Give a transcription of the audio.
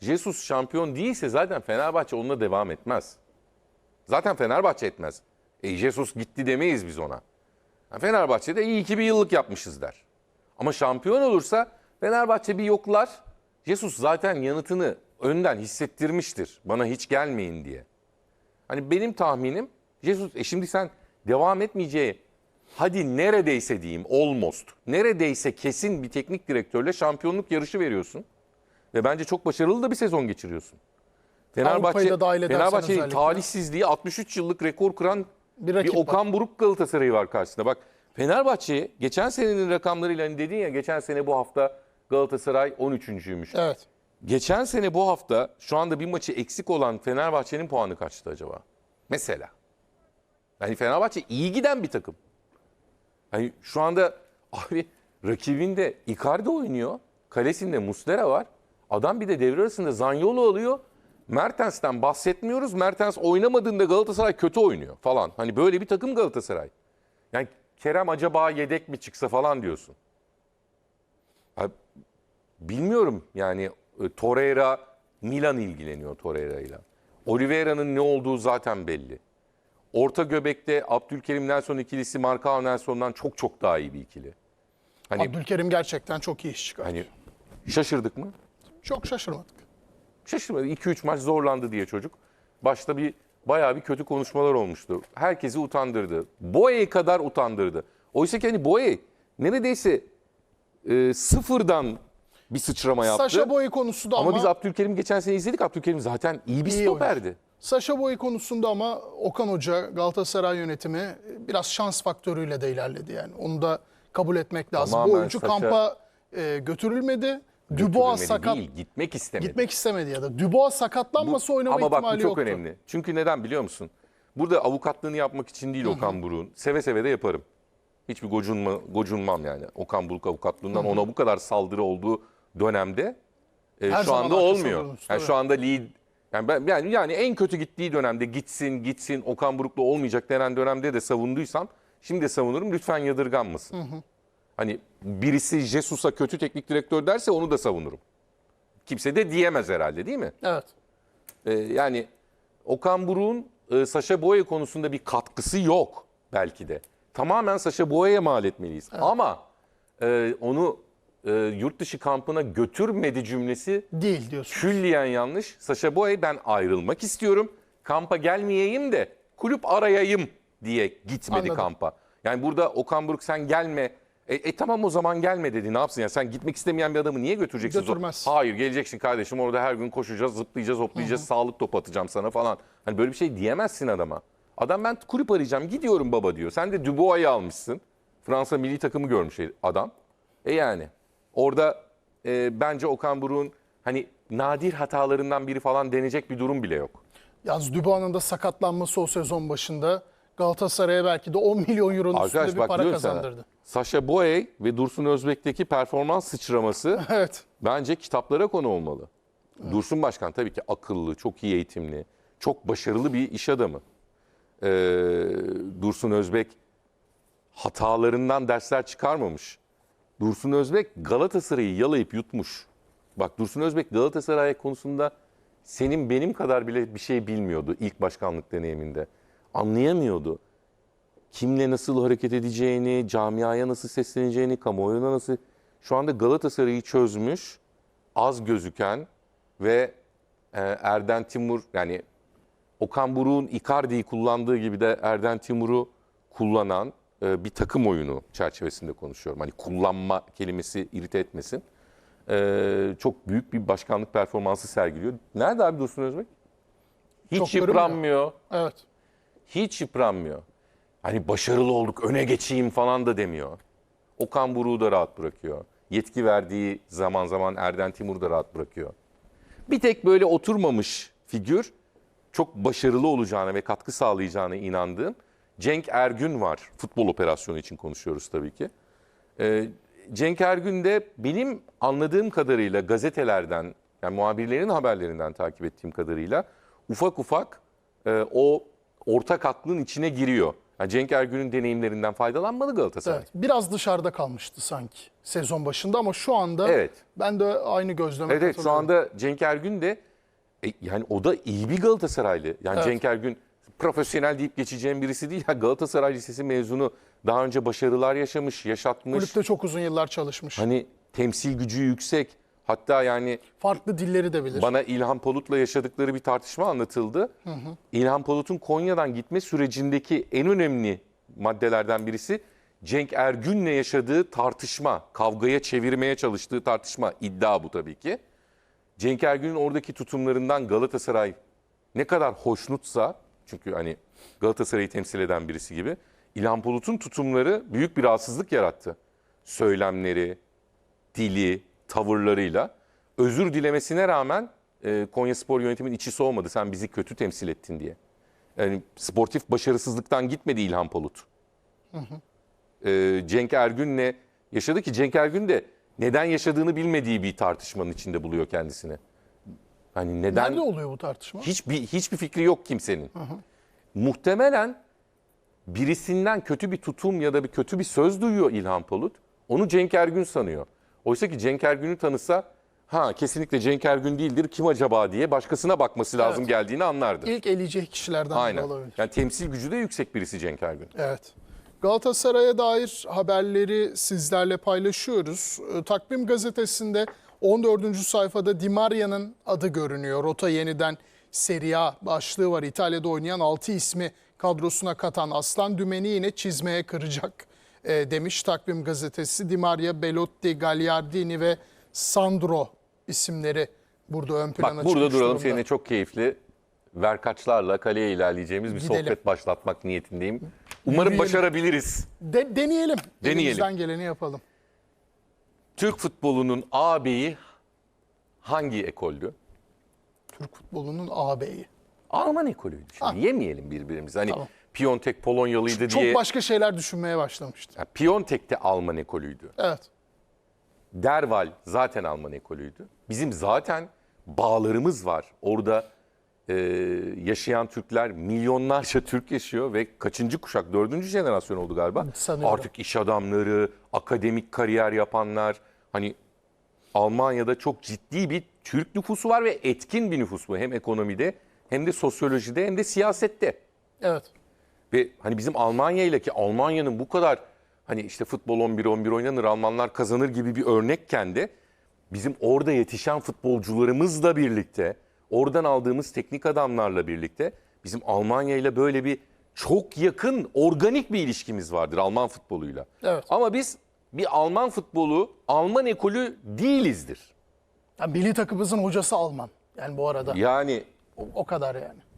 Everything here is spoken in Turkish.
Jesus şampiyon değilse zaten Fenerbahçe onunla devam etmez. Zaten Fenerbahçe etmez. E Jesus gitti demeyiz biz ona. Fenerbahçe'de iyi ki bir yıllık yapmışız der. Ama şampiyon olursa Fenerbahçe bir yoklar. Jesus zaten yanıtını önden hissettirmiştir. Bana hiç gelmeyin diye. Hani benim tahminim Jesus e şimdi sen devam etmeyeceği hadi neredeyse diyeyim almost neredeyse kesin bir teknik direktörle şampiyonluk yarışı veriyorsun. Ve bence çok başarılı da bir sezon geçiriyorsun. Fenerbahçe da dahil Fenerbahçe'nin talihsizliği 63 yıllık rekor kıran Bir bir, rakip var. Okan Buruk Galatasaray'ı var karşısında. Bak Fenerbahçe geçen senenin rakamlarıyla hani dedin ya geçen sene bu hafta Galatasaray 13.'üymüş. Evet. Geçen sene bu hafta şu anda bir maçı eksik olan Fenerbahçe'nin puanı kaçtı acaba? Mesela. Yani Fenerbahçe iyi giden bir takım. Hani şu anda abi rakibinde Icardi oynuyor. Kalesinde Muslera var. Adam bir de devre arasında Zanyolu alıyor. Mertens'ten bahsetmiyoruz. Mertens oynamadığında Galatasaray kötü oynuyor falan. Hani böyle bir takım Galatasaray. Yani Kerem acaba yedek mi çıksa falan diyorsun. Abi, bilmiyorum yani e, Torreira Milan ilgileniyor Torreira'yla. Oliveira'nın ne olduğu zaten belli. Orta göbekte Abdülkerim Nelson ikilisi Marcao Nelson'dan çok çok daha iyi bir ikili. Hani Abdülkerim gerçekten çok iyi iş çıkardı. hani şaşırdık mı? Çok şaşırmadık. Şaşırmadı. 2-3 maç zorlandı diye çocuk. Başta bir bayağı bir kötü konuşmalar olmuştu. Herkesi utandırdı. Boye kadar utandırdı. Oysa ki hani Boye neredeyse e, sıfırdan bir sıçrama yaptı. Saşa Boy konusunda ama, Ama biz Abdülkerim geçen sene izledik. Abdülkerim zaten iyi bir İyi stoperdi. Saşa Boy konusunda ama Okan Hoca, Galatasaray yönetimi biraz şans faktörüyle de ilerledi yani. Onu da kabul etmek lazım. Bu Tamamen oyuncu Saşa- kampa e, götürülmedi. Dubois sakat değil, gitmek istemedi. gitmek istemedi ya da Dubois sakatlanmasa oynama Ama bak ihtimali bu çok yoktu. önemli. Çünkü neden biliyor musun? Burada avukatlığını yapmak için değil Okan Buruk'un. Seve seve de yaparım. Hiçbir gocunma, gocunmam yani. Okan Buruk avukatlığından ona bu kadar saldırı olduğu dönemde e, Her şu anda olmuyor. oluruz, Yani şu anda lead yani ben yani, yani en kötü gittiği dönemde gitsin gitsin Okan Buruk'la olmayacak denen dönemde de savunduysam şimdi de savunurum lütfen yadırganmasın. Hani birisi Jesus'a kötü teknik direktör derse onu da savunurum. Kimse de diyemez herhalde değil mi? Evet. Ee, yani Okan Buruk'un e, Saşa Boya konusunda bir katkısı yok belki de. Tamamen Saşa Boya'ya mal etmeliyiz. Ama e, onu e, yurt dışı kampına götürmedi cümlesi Değil diyorsun. külliyen yanlış. Saşa Boya ben ayrılmak istiyorum. Kampa gelmeyeyim de kulüp arayayım diye gitmedi Anladım. kampa. Yani burada Okan Buruk sen gelme. E, e tamam o zaman gelme dedi. Ne yapsın ya? Sen gitmek istemeyen bir adamı niye götüreceksin? Götürmez. Hayır geleceksin kardeşim orada her gün koşacağız, zıplayacağız, hoplayacağız, sağlık topu atacağım sana falan. Hani böyle bir şey diyemezsin adama. Adam ben kulüp arayacağım gidiyorum baba diyor. Sen de Dubois'ı almışsın. Fransa milli takımı görmüş adam. E yani orada e, bence Okan Buruk'un hani nadir hatalarından biri falan denecek bir durum bile yok. Yalnız Dubois'ın da sakatlanması o sezon başında Galatasaray'a belki de 10 milyon euronun üstünde Arkadaş bir bak para diyorum sana. kazandırdı. Sasha Boye ve Dursun Özbek'teki performans sıçraması Evet. bence kitaplara konu olmalı. Dursun Başkan tabii ki akıllı, çok iyi eğitimli, çok başarılı bir iş adamı. Ee, Dursun Özbek hatalarından dersler çıkarmamış. Dursun Özbek Galatasaray'ı yalayıp yutmuş. Bak Dursun Özbek Galatasaray konusunda senin benim kadar bile bir şey bilmiyordu ilk başkanlık deneyiminde. Anlayamıyordu. Kimle nasıl hareket edeceğini, camiaya nasıl sesleneceğini, kamuoyuna nasıl... Şu anda Galatasaray'ı çözmüş, az gözüken ve e, Erden Timur yani Okan Buruk'un Icardi'yi kullandığı gibi de Erden Timur'u kullanan e, bir takım oyunu çerçevesinde konuşuyorum. Hani kullanma kelimesi irite etmesin. E, çok büyük bir başkanlık performansı sergiliyor. Nerede abi Dursun Özbek? Hiç Çok görünmüyor. yıpranmıyor. Evet. Hiç yıpranmıyor. Hani başarılı olduk öne geçeyim falan da demiyor. Okan Buruk'u da rahat bırakıyor. Yetki verdiği zaman zaman Erden Timur'u da rahat bırakıyor. Bir tek böyle oturmamış figür çok başarılı olacağına ve katkı sağlayacağına inandığım Cenk Ergün var. Futbol operasyonu için konuşuyoruz tabii ki. Ee, Cenk Ergün de benim anladığım kadarıyla gazetelerden, yani muhabirlerin haberlerinden takip ettiğim kadarıyla ufak ufak e, o ortak aklın içine giriyor. Yani Cenk Ergün'ün deneyimlerinden faydalanmalı Galatasaray. Evet, biraz dışarıda kalmıştı sanki sezon başında ama şu anda Evet. ben de aynı gözleme Evet, evet şu anda Cenk Ergün de e, yani o da iyi bir Galatasaraylı. Yani Evet. Cenk Ergün profesyonel deyip geçeceğim birisi değil. Ya Galatasaray Lisesi mezunu daha önce başarılar yaşamış, yaşatmış. Kulüpte çok uzun yıllar çalışmış. Hani temsil gücü yüksek. Hatta yani Farklı dilleri de bilir. bana İlhan Palut'la yaşadıkları bir tartışma anlatıldı. İlhan Palut'un Konya'dan gitme sürecindeki en önemli maddelerden birisi Cenk Ergün'le yaşadığı tartışma, kavgaya çevirmeye çalıştığı tartışma. iddia bu tabii ki. Cenk Ergün'ün oradaki tutumlarından Galatasaray ne kadar hoşnutsa, çünkü hani Galatasaray'ı temsil eden birisi gibi, İlhan Palut'un tutumları büyük bir rahatsızlık yarattı. Söylemleri, dili, tavırlarıyla özür dilemesine rağmen e, Konya Spor yönetimin içi soğumadı. Sen bizi kötü temsil ettin diye. Yani sportif başarısızlıktan gitmedi İlhan Palut. E, Cenk Ergün'le yaşadı ki Cenk Ergün de neden yaşadığını bilmediği bir tartışmanın içinde buluyor kendisini. Hani neden Nerede oluyor bu tartışma? hiçbir hiçbir fikri yok kimsenin. Muhtemelen birisinden kötü bir tutum ya da bir kötü bir söz duyuyor İlhan Palut. Onu Cenk Ergün sanıyor. Oysa ki Cenk Ergün'ü tanısa ha kesinlikle Cenk Ergün değildir kim acaba diye başkasına bakması lazım Evet. geldiğini anlardı. İlk eleyecek kişilerden biri Aynen. olabilir. Yani temsil gücü de yüksek birisi Cenk Ergün. Evet. Galatasaray'a dair haberleri sizlerle paylaşıyoruz. Ee, Takvim gazetesinde 14. sayfada Di Maria'nın adı görünüyor. Rota yeniden Serie A başlığı var. İtalya'da oynayan 6 ismi kadrosuna katan Aslan Dümeni yine çizmeye kıracak e, demiş Takvim gazetesi. Di Maria, Belotti, Gagliardini ve Sandro isimleri burada ön plana Bak burada duralım durumda. seninle çok keyifli verkaçlarla kaleye ilerleyeceğimiz bir Gidelim. sohbet başlatmak niyetindeyim. Umarım Yürüyelim. başarabiliriz. De- deneyelim. Deneyelim. Elimizden geleni yapalım. Türk futbolunun ağabeyi hangi ekoldü? Türk futbolunun ağabeyi. Alman ekolüydü. Şimdi yemeyelim birbirimizi. Hani Tamam. Piontek Polonyalıydı Çok diye. başka şeyler düşünmeye başlamıştı. Ya, Piontek de Alman ekolüydü. Evet. Derval zaten Alman ekolüydü. Bizim zaten bağlarımız var. Orada e, yaşayan Türkler, milyonlarca Türk yaşıyor ve kaçıncı kuşak, dördüncü jenerasyon oldu galiba. Sanıyorum. Artık iş adamları, akademik kariyer yapanlar, hani Almanya'da çok ciddi bir Türk nüfusu var ve etkin bir nüfus bu. Hem ekonomide hem de sosyolojide hem de siyasette. Evet. Ve hani bizim Almanya ile ki Almanya'nın bu kadar hani işte futbol 11-11 oynanır Almanlar kazanır gibi bir örnekken de bizim orada yetişen futbolcularımızla birlikte oradan aldığımız teknik adamlarla birlikte bizim Almanya ile böyle bir çok yakın organik bir ilişkimiz vardır Alman futboluyla. Evet. Ama biz bir Alman futbolu Alman ekolü değilizdir. Ya milli takımımızın hocası Alman. Yani bu arada. Yani O, o kadar yani.